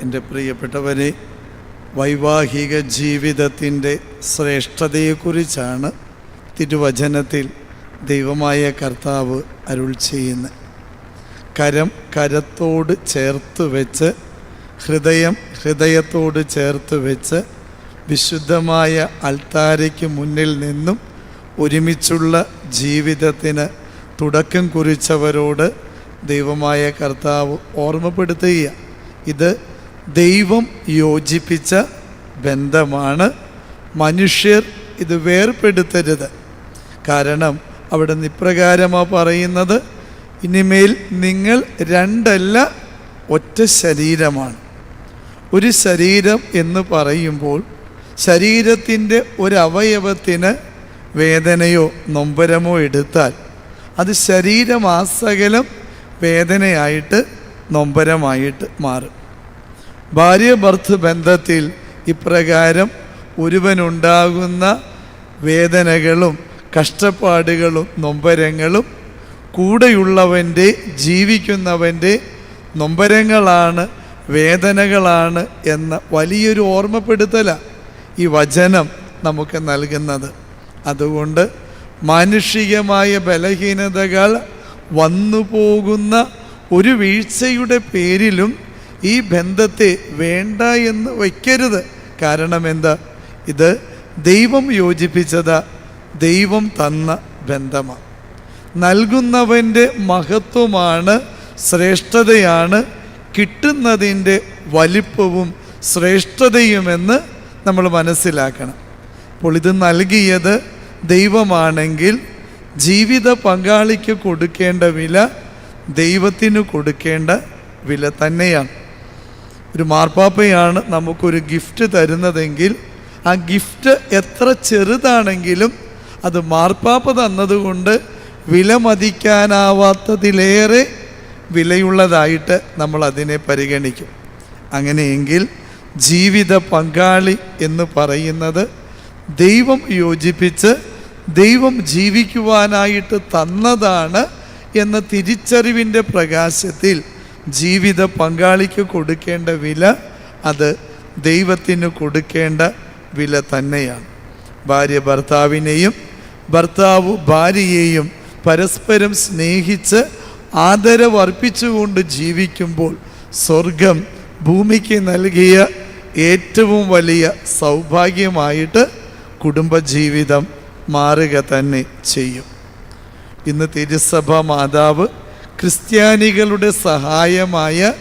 എന്റെ പ്രിയപ്പെട്ടവരെ വൈവാഹിക ജീവിതത്തിന്റെ ശ്രേഷ്ഠതയെക്കുറിച്ചാണ് തിരുവചനത്തിൽ ദൈവമായ കർത്താവ് അരുൾ ചെയ്യുന്നത്. കരം കരത്തോട് ചേർത്ത് വെച്ച് ഹൃദയം ഹൃദയത്തോട് ചേർത്ത് വെച്ച് വിശുദ്ധമായ അൾത്താരയ്ക്ക് മുന്നിൽ നിന്നും ഒരുമിച്ചുള്ള ജീവിതത്തിന് തുടക്കം കുറിച്ചവരോട് ദൈവമായ കർത്താവ് ഓർമ്മപ്പെടുത്തുക ഇത് ദൈവം യോജിപ്പിച്ച ബന്ധമാണ്. മനുഷ്യർ ഇത് വേർപ്പെടുത്തരുത്. കാരണം അവിടെ നിപ്രകാരമാണ് പറയുന്നത് ഇനിമേൽ നിങ്ങൾ രണ്ടല്ല ഒറ്റ ശരീരമാണ്. ഒരു ശരീരം എന്ന് പറയുമ്പോൾ ശരീരത്തിന്റെ ഒരവയവത്തിന് വേദനയോ നൊമ്പരമോ എടുത്താൽ അത് ശരീരമാസകലം വേദനയായിട്ട് നൊമ്പരമായിട്ട് മാറും. ഭാര്യ ബർത്ത് ബന്ധത്തിൽ ഇപ്രകാരം ഒരുവനുണ്ടാകുന്ന വേദനകളും കഷ്ടപ്പാടുകളും നൊമ്പരങ്ങളും കൂടെയുള്ളവന്റെ ജീവിക്കുന്നവന്റെ നൊമ്പരങ്ങളാണ് വേദനകളാണ് എന്ന വലിയൊരു ഓർമ്മപ്പെടുത്തല ഈ വചനം നമുക്ക് നൽകുന്നത്. അതുകൊണ്ട് മാനുഷികമായ ബലഹീനതകൾ വന്നു പോകുന്ന ഒരു വീഴ്ചയുടെ പേരിലും ഈ ബന്ധത്തെ വേണ്ട എന്ന് വയ്ക്കരുത്. കാരണം എന്താ? ഇത് ദൈവം യോജിപ്പിച്ചത് ദൈവം തന്ന ബന്ധമാണ്. നൽകുന്നവന്റെ മഹത്വമാണ് ശ്രേഷ്ഠതയാണ് കിട്ടുന്നതിന്റെ വലിപ്പവും ശ്രേഷ്ഠതയുമെന്ന് നമ്മൾ മനസ്സിലാക്കണം. അപ്പോൾ ഇത് നൽകിയത് ദൈവമാണെങ്കിൽ ജീവിത പങ്കാളിക്ക് കൊടുക്കേണ്ട വില ദൈവത്തിന് കൊടുക്കേണ്ട വില തന്നെയാണ്. ഒരു മാർപ്പാപ്പയാണ് നമുക്കൊരു ഗിഫ്റ്റ് തരുന്നതെങ്കിൽ ആ ഗിഫ്റ്റ് എത്ര ചെറുതാണെങ്കിലും അത് മാർപ്പാപ്പ തന്നതുകൊണ്ട് വിലമതിക്കാനാവാത്തതിലേറെ വിലയുള്ളതായിട്ട് നമ്മൾ അതിനെ പരിഗണിക്കും. അങ്ങനെയെങ്കിൽ ജീവിത പങ്കാളി എന്ന് പറയുന്നത് ദൈവം യോജിപ്പിച്ച് ദൈവം ജീവിക്കുവാനായിട്ട് തന്നതാണ് എന്ന തിരിച്ചറിവിന്റെ പ്രകാശത്തിൽ ജീവിത പങ്കാളിക്ക് കൊടുക്കേണ്ട വില അത് ദൈവത്തിന് കൊടുക്കേണ്ട വില തന്നെയാണ്. ഭാര്യ ഭർത്താവിനെയും ഭർത്താവ് ഭാര്യയെയും പരസ്പരം സ്നേഹിച്ച് ആദരവർപ്പിച്ചുകൊണ്ട് ജീവിക്കുമ്പോൾ സ്വർഗം ഭൂമിക്ക് നൽകിയ ഏറ്റവും വലിയ സൗഭാഗ്യമായിട്ട് കുടുംബജീവിതം മാറുക തന്നെ ചെയ്യും. ഇന്ന് തിരുസഭ മാതാവ് ക്രിസ്ത്യാനികളുടെ സഹായമായ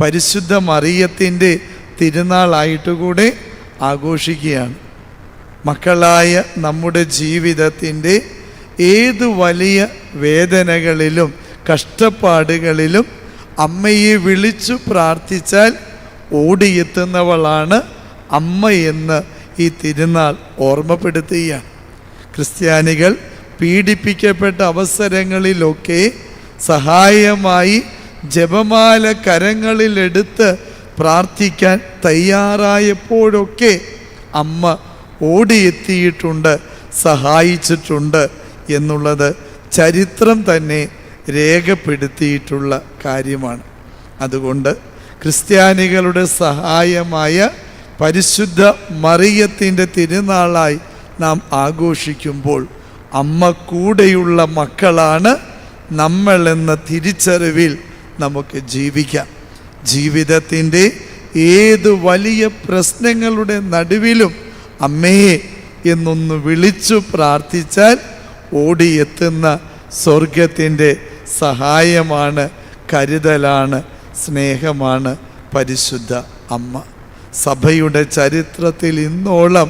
പരിശുദ്ധ മറിയത്തിന്റെ തിരുനാളായിട്ട് കൂടെ ആഘോഷിക്കുകയാണ്. മക്കളായ നമ്മുടെ ജീവിതത്തിന്റെ ഏത് വലിയ വേദനകളിലും കഷ്ടപ്പാടുകളിലും അമ്മയെ വിളിച്ചു പ്രാർത്ഥിച്ചാൽ ഓടിയെത്തുന്നവളാണ് അമ്മയെന്ന് ഈ തിരുനാൾ ഓർമ്മപ്പെടുത്തുകയാണ്. ക്രിസ്ത്യാനികൾ പീഡിപ്പിക്കപ്പെട്ട അവസരങ്ങളിലൊക്കെ സഹായമായി ജപമാല കരങ്ങളിലെടുത്ത് പ്രാർത്ഥിക്കാൻ തയ്യാറായപ്പോഴൊക്കെ അമ്മ ഓടിയെത്തിയിട്ടുണ്ട് സഹായിച്ചിട്ടുണ്ട് എന്നുള്ളത് ചരിത്രം തന്നെ രേഖപ്പെടുത്തിയിട്ടുള്ള കാര്യമാണ്. അതുകൊണ്ട് ക്രിസ്ത്യാനികളുടെ സഹായമായ പരിശുദ്ധ മറിയത്തിന്റെ തിരുനാളായി നാം ആഘോഷിക്കുമ്പോൾ അമ്മ കൂടെയുള്ള മക്കളാണ് നമ്മളെന്ന തിരിച്ചറിവിൽ നമുക്ക് ജീവിക്കാം. ജീവിതത്തിന്റെ ഏത് വലിയ പ്രശ്നങ്ങളുടെ നടുവിലും അമ്മയെ എന്നൊന്ന് വിളിച്ചു പ്രാർത്ഥിച്ചാൽ ഓടിയെത്തുന്ന സ്വർഗത്തിന്റെ സഹായമാണ് കരുതലാണ് സ്നേഹമാണ് പരിശുദ്ധ അമ്മ. സഭയുടെ ചരിത്രത്തിൽ ഇന്നോളം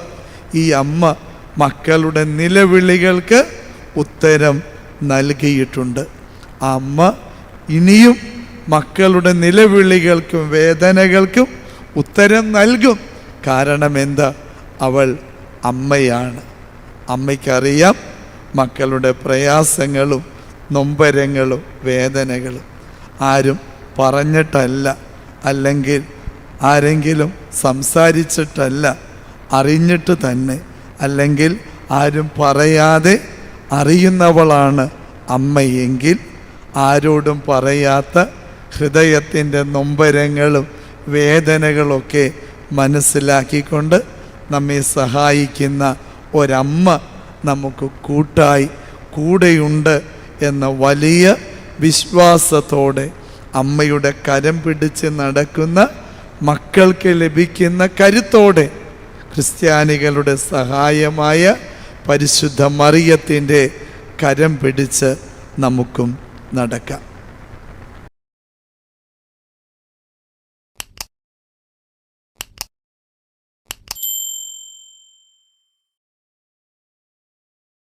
ഈ അമ്മ മക്കളുടെ നിലവിളികൾക്ക് ഉത്തരം നൽകിയിട്ടുണ്ട്. അമ്മ ഇനിയും മക്കളുടെ നിലവിളികൾക്കും വേദനകൾക്കും ഉത്തരം നൽകും. കാരണം എന്താ? അവൾ അമ്മയാണ്. അമ്മയ്ക്കറിയാം മക്കളുടെ പ്രയാസങ്ങളും നൊമ്പരങ്ങളും വേദനകളും ആരും പറഞ്ഞിട്ടല്ല. അല്ലെങ്കിൽ ആരെങ്കിലും സംസാരിച്ചിട്ടല്ല. അറിഞ്ഞിട്ട് തന്നെ. അല്ലെങ്കിൽ ആരും പറയാതെ അറിയുന്നവളാണ് അമ്മയെങ്കിൽ ആരോടും പറയാത്ത ഹൃദയത്തിന്റെ നൊമ്പരങ്ങളും വേദനകളൊക്കെ മനസ്സിലാക്കിക്കൊണ്ട് നമ്മെ സഹായിക്കുന്ന ഒരമ്മ നമുക്ക് കൂട്ടായി കൂടെയുണ്ട് എന്ന വലിയ വിശ്വാസത്തോടെ അമ്മയുടെ കരം പിടിച്ച് നടക്കുന്ന മക്കൾക്ക് ലഭിക്കുന്ന കരുത്തോടെ ക്രിസ്ത്യാനികളുടെ സഹായമായ പരിശുദ്ധ മറിയത്തിന്റെ കരം പിടിച്ച് നമുക്കും നടക്കാം.